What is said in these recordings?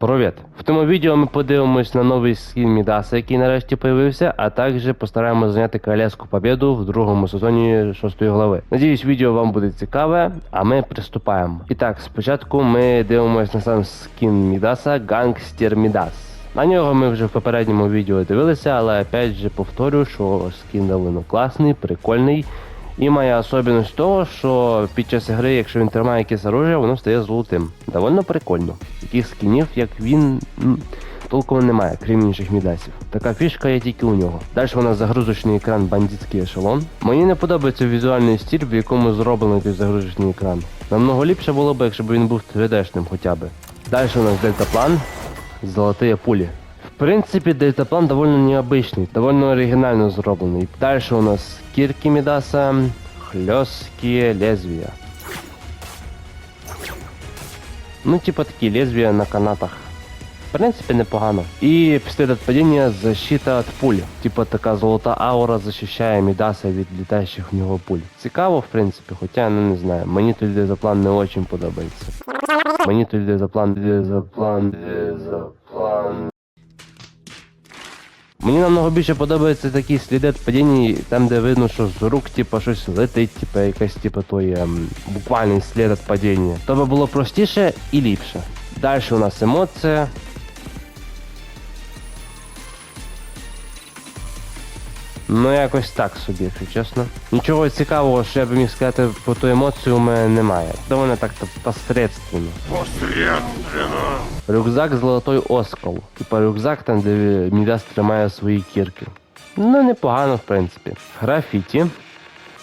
Привіт! В тому відео ми подивимось на новий скін Мідаса, який нарешті появився, а також постараємось зайняти королевську победу в другому сезоні 6 глави. Надіюсь, відео вам буде цікаве, а ми приступаємо. І так, спочатку ми дивимось на сам скін Мідаса Гангстер Мідас. На нього ми вже в попередньому відео дивилися, але опять же повторю, що скін довольно класний, прикольний. І має особливість того, що під час гри, якщо він тримає якесь оружие, воно стає золотим. Довольно прикольно. Таких скінів, як він, толком немає, крім інших мідасів. Така фішка є тільки у нього. Далі у нас загрузочний екран бандитський ешелон. Мені не подобається візуальний стиль, в якому зроблений той загрузочний екран. Намного ліпше було б, якщо б він був 3D-шним хоча б. Далі у нас дельтаплан, золоті пулі. В принципе, дельтаплан довольно необычный, довольно оригинально зроблений. Дальше у нас кирки Мидаса, хлесткие лезвия. Ну, типа такі лезвия на канатах. В принципі, непогано. І після падіння защита від пуль. Типа така золота аура захищає Мідаса від літаючих в нього пуль. Цікаво, в принципі, хоча ну не знаю. Мені той дезаплан не очень подобається. Мені той дезаплан, дезаплан, дезаплан. Мені намного більше подобаються такі сліди падіння, там де видно, що з рук типа щось летить, типа якась типа той ем, буквальний слід від падіння. То би було простіше і ліпше. Далі у нас емоція. Ну, якось так собі, якщо чесно. Нічого цікавого, що я б міг сказати про ту емоцію у мене немає. Довольно так то посередственно. Посредственно. Рюкзак Золотой Оскол. Типа рюкзак там, де Мідас тримає свої кірки. Ну, непогано, в принципі. Графіті.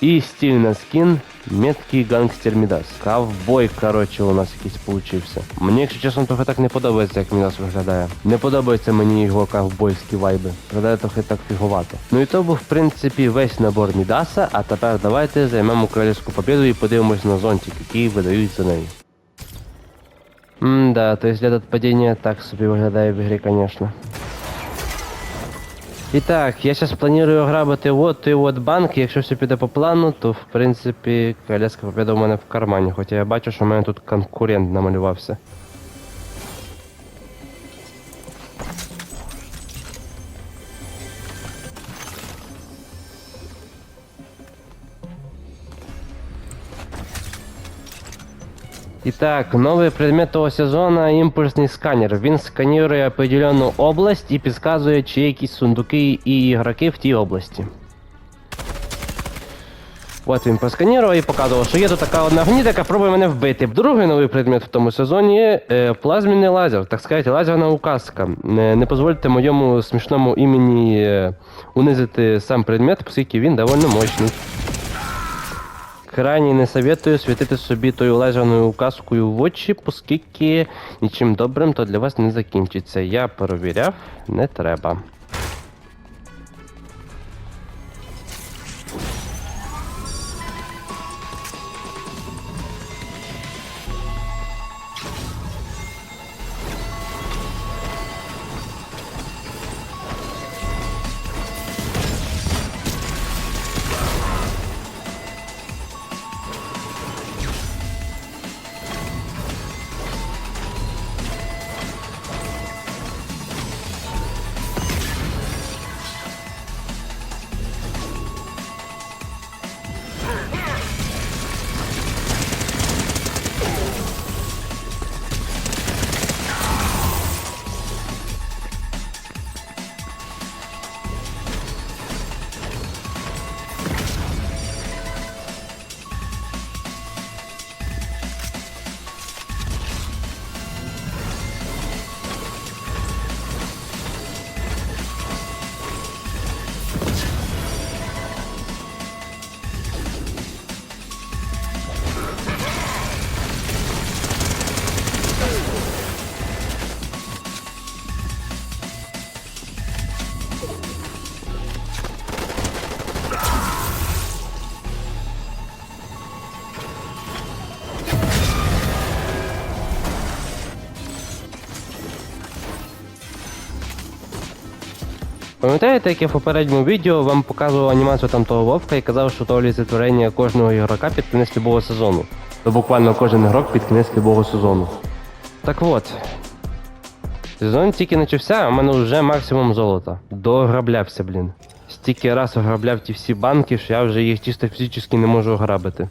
І стільна скін меткий гангстер Мідас. Ковбой, коротше, у нас якийсь получився. Мені, якщо чесно, трохи так не подобається, як Мідас виглядає. Не подобаються мені його ковбойські вайби. Виглядає трохи так фіговато. Ну і то був, в принципі, весь набор Мідаса, а тепер давайте займемо королівську побіду і подивимось на зонтик, який видають за неї. М-да, то есть этот падение так собі виглядає в ігрі, конечно. І так, я сейчас планую грабити вот той вот банк, якщо все піде по плану, то в принципі коляска победа у мене в кармані, хоча я бачу, що у мене тут конкурент намалювався. Итак, новый предмет того сезона імпульсний сканер. Він сканує определенну область і підказує, чи є якісь сундуки і ігроки в тій області. От він просканував і показував, що є тут така одна гніда, яка пробує мене вбити. Другий новий предмет в тому сезоні е, плазменний лазер, так сказати, лазерна указка. Не, не дозвольте моєму смішному імені е, унизити сам предмет, оскільки він доволі мощний. Крайні не советую світити собі тою лазерною указкою в очі, оскільки нічим добрим то для вас не закінчиться. Я перевіряв, не треба. Пам'ятаєте, як я в попередньому відео вам показував анімацію там того вовка і казав, що то олицетворення кожного ігрока під кінець любого сезону. То буквально кожен ігрок під кінець любого сезону. Так от. Сезон тільки почався, а в мене вже максимум золота. Дограблявся, блін. Стільки раз ограбляв ті всі банки, що я вже їх чисто фізично не можу ограбити.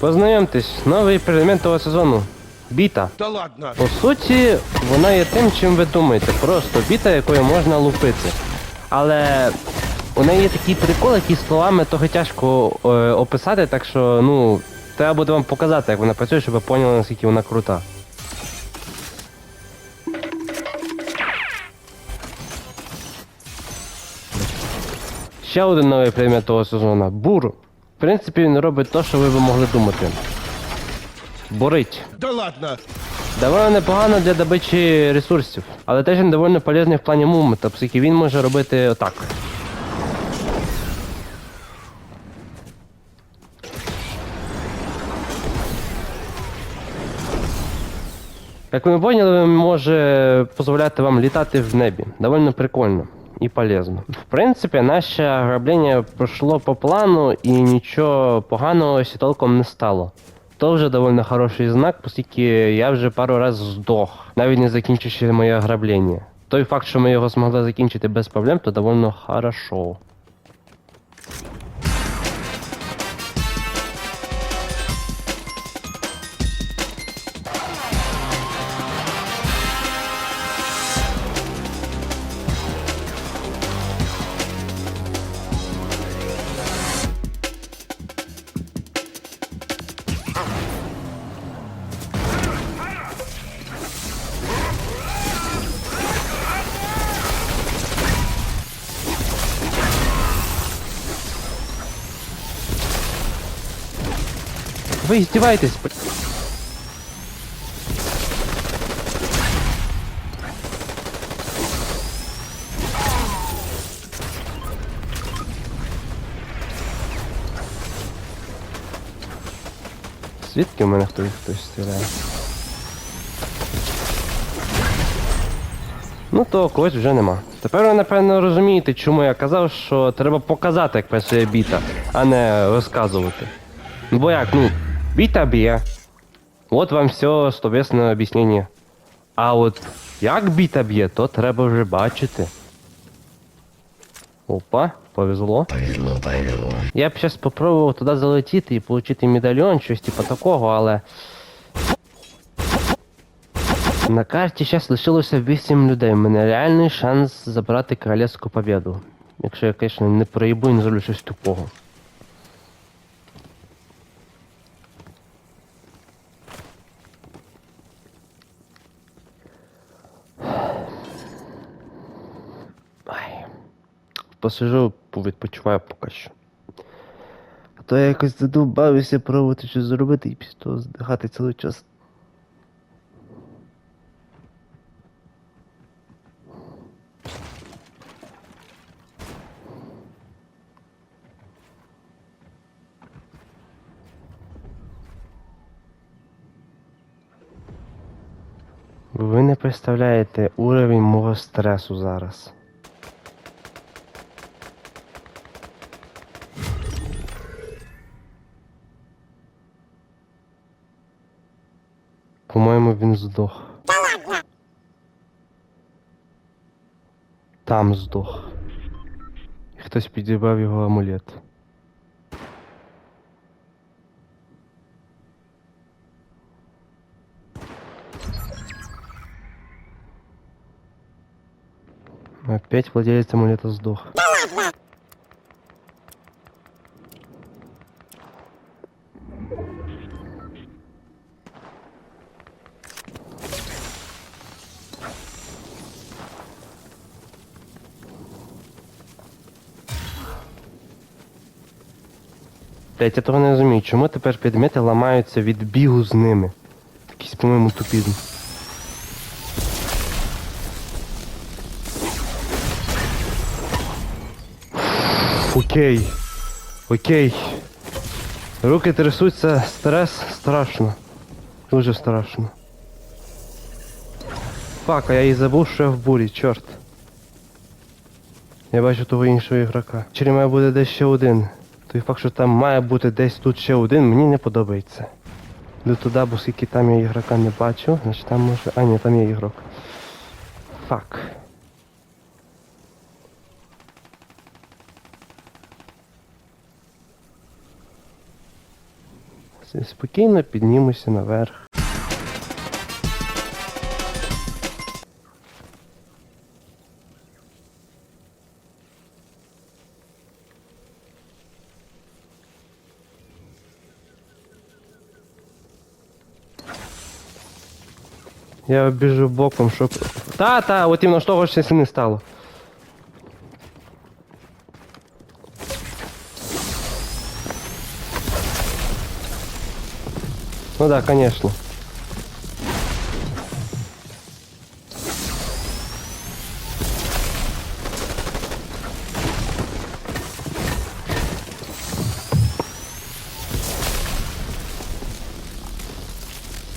Познайомтесь, новий предмет того сезону. Біта. Да ладно. По суті, вона є тим, чим ви думаєте. Просто біта, якою можна лупити. Але у неї є такий прикол, який словами трохи тяжко е, описати, так що, ну, треба буде вам показати, як вона працює, щоб ви поняли, наскільки вона крута. Ще один новий предмет того сезону бур. В принципі, він робить те, що ви б могли думати. Борить. Да ладно. Доволі непогано для добичі ресурсів, але теж він доволі полезний в плані мумента, оскільки він може робити отак. Як ви поняли, він може дозволяти вам літати в небі. Довольно прикольно і полезно. В принципі, наше ограбление пройшло по плану і нічого поганого толком не стало. То вже доволі хороший знак, оскільки я вже пару разів здох, навіть не закінчивши моє ограбление. Той факт, що ми його змогли закінчити без проблем, то доволі хорошо. Ви издеваетесь? бл- Звідки в мене хтось хтось стріляє? Ну то когось вже нема. Тепер ви напевно розумієте, чому я казав, що треба показати, як працює біта, а не розказувати. Бо як, ну, біта б'є. От вам все словесне об'яснення. А от як біта б'є, то треба вже бачити. Опа, повезло. Повезло, повезло. Я б зараз спробував туди залетіти і отримати медальйон, щось типу такого, але. На карті зараз лишилося 8 людей. У мене реальний шанс забрати королевську победу. Якщо я, звісно, не проїбу і не зроблю щось тупого. Посижу, повідпочиваю поки що. А то я якось задовбавився пробувати щось зробити і після того здихати цілий час. Ви не представляєте уровень мого стресу зараз. По-моєму, він здох. Там здох. І Хтось хтось підібрав його амулет. Опять владелец амулета сдох. Блять, я того не розумію, чому тепер предмети ламаються від бігу з ними. Якийсь, по-моєму, тупізм. Окей. Окей. Руки трясуться, стрес страшно. Дуже страшно. Фак, а я і забув, що я в бурі, чорт. Я бачу того іншого ігрока. Чи має бути десь ще один. Той факт, що там має бути десь тут ще один, мені не подобається. Йду туди, бо скільки там я ігрока не бачу, значить там може. А, ні, там є ігрок. Фак. Спокійно піднімуся наверх. Я біжу боком, щоб. Та, та, от іменно з того ж щось і не стало. Ну да, конечно.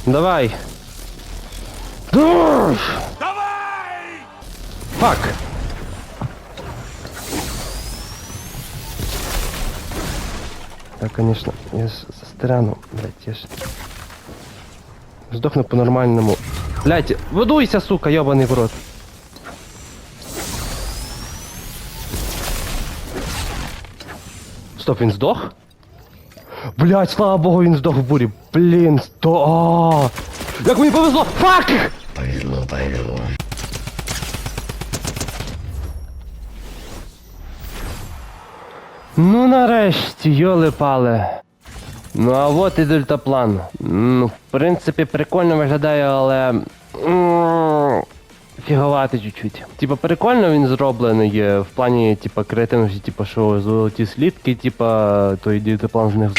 Давай. Давай! Фак! Так, конечно, я застряну, блядь, я ж... Здохну по-нормальному. Блядь, водуйся, сука, ёбаный в рот. Стоп, він здох? Блядь, слава богу, він здох в бурі. Блін, сто. Як мені повезло! Фак! Повезло, повезло. Ну нарешті, йоли пале. Ну а от і дельтаплан. Ну, в принципі, прикольно виглядає, але. м, Фіговати чуть-чуть. Типа прикольно він зроблений е, в плані, типа, креативності, типа, що золоті слідки, типа, той дельтаплан з них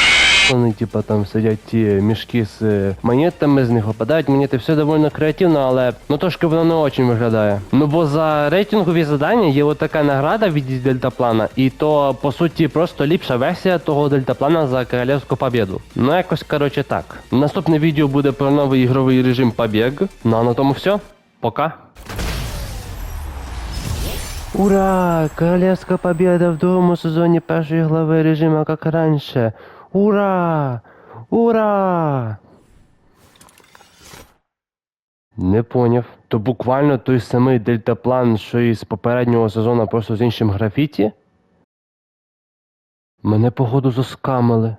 вони, типа, там сидять ті мішки з е, монетами, з них випадають монети, все доволі креативно, але ну трошки воно не очень виглядає. Ну бо за рейтингові завдання є от така награда від дельтаплана, і то по суті просто ліпша версія того дельтаплана за королевську побіду. Ну якось коротше так. Наступне відео буде про новий ігровий режим Побіг. Ну а на тому все. Пока. Ура! Королевская победа в другому сезоні першої глави режима, як раніше. Ура! Ура! Не поняв. То буквально той самий дельтаплан, що і з попереднього сезону, просто з іншим графіті? Мене походу заскамили.